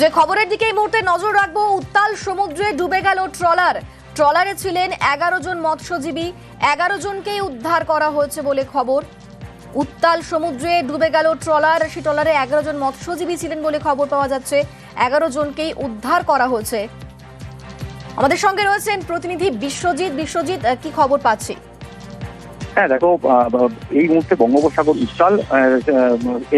যে খবরের দিকে এই মুহূর্তে নজর রাখব, উত্তাল সমুদ্রে ডুবে গেল ট্রলার। ট্রলারে ছিলেন এগারো জন মৎস্যজীবী, এগারো জনকেই উদ্ধার করা হয়েছে বলে খবর। উত্তাল সমুদ্রে ডুবে গেল ট্রলার, সেই ট্রলারে এগারো জন মৎস্যজীবী ছিলেন বলে খবর পাওয়া যাচ্ছে। এগারো জনকেই উদ্ধার করা হয়েছে। আমাদের সঙ্গে রয়েছেন প্রতিনিধি বিশ্বজিৎ। বিশ্বজিৎ কি খবর পাচ্ছি? হ্যাঁ দেখো এই মুহূর্তে বঙ্গোপসাগর উত্তাল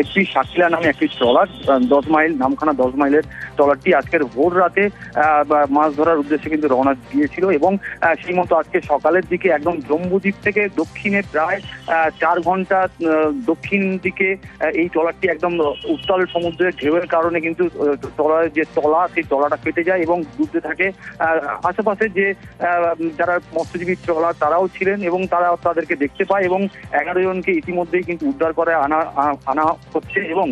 এফপি শাকিলা নামে একটি ট্রলার দশ মাইল, নামখানা দশ মাইলের ট্রলারটি আজকের ভোর রাতে মাছ ধরার উদ্দেশ্যে কিন্তু রওনা দিয়েছিল এবং সেই মতো আজকে সকালের দিকে একদম জম্বুদ্বীপ থেকে দক্ষিণে প্রায় চার ঘণ্টা দক্ষিণ দিকে এই ট্রলারটি একদম উত্তাল সমুদ্রের ঢেউয়ের কারণে কিন্তু ট্রলারের যে তলা, সেই তলাটা কেটে যায় এবং ডুবতে থাকে। আশেপাশে যে যারা মৎস্যজীবী ট্রলার তারাও ছিলেন এবং তারা তাদেরকে দেখতে পায় এবং এগারো জনকে ইতিমধ্যেই কিন্তু উদ্ধার করে আনা আনা হচ্ছে এবং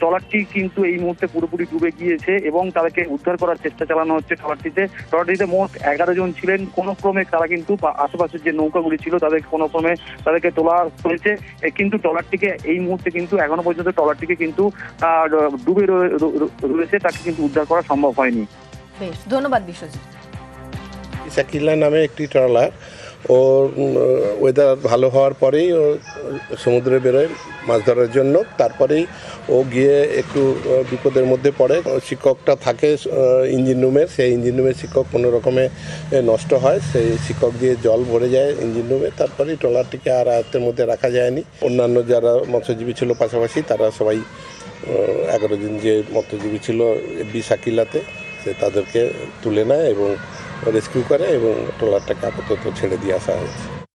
ট্রলারটি কিন্তু এই মুহূর্তে পুরোপুরি ডুবে গিয়েছে এবং তাদেরকে উদ্ধার করার চেষ্টা চালানো হচ্ছে ট্রলারটিতে। ট্রলারটিতে মোট এগারো জন ছিলেন। কোনো ক্রমে তারা কিন্তু আশেপাশের যে নৌকাগুলি ছিল তাদের কোনো ক্রমে তাদেরকে তোলা হয়েছে। কিন্তু ট্রলারটিকে এই মুহূর্তে কিন্তু এখনও পর্যন্ত ট্রলারটিকে কিন্তু আহ, ডুবে রয়েছে। তাকে কিন্তু উদ্ধার করা সম্ভব হয়নি। বেশ ধন্যবাদ বিশ্বজিৎ। শাকিলা নামে একটি ট্রলার। ও ওয়েদার ভালো হওয়ার পরেই ও সমুদ্রে বেরোয় মাছ ধরার জন্য। তারপরেই ও গিয়ে একটু বিপদের মধ্যে পড়ে। শিক্ষকটা থাকে ইঞ্জিন রুমের সেই ইঞ্জিন রুমের শিক্ষক কোনো রকমে নষ্ট হয়। সেই শিক্ষক দিয়ে জল ভরে যায় ইঞ্জিন রুমে। তারপরেই ট্রলারটিকে আর আয়ত্তের মধ্যে রাখা যায়নি। অন্যান্য যারা মৎস্যজীবী ছিল পাশাপাশি, তারা সবাই এগারো জন যে মৎস্যজীবী ছিল বি শাকিলাতে সে তাদেরকে তুলে নেয় এবং রেস্কিউ করে এবং ট্রলারটাকে আপাতত ছেড়ে দিয়ে আসা হয়েছে।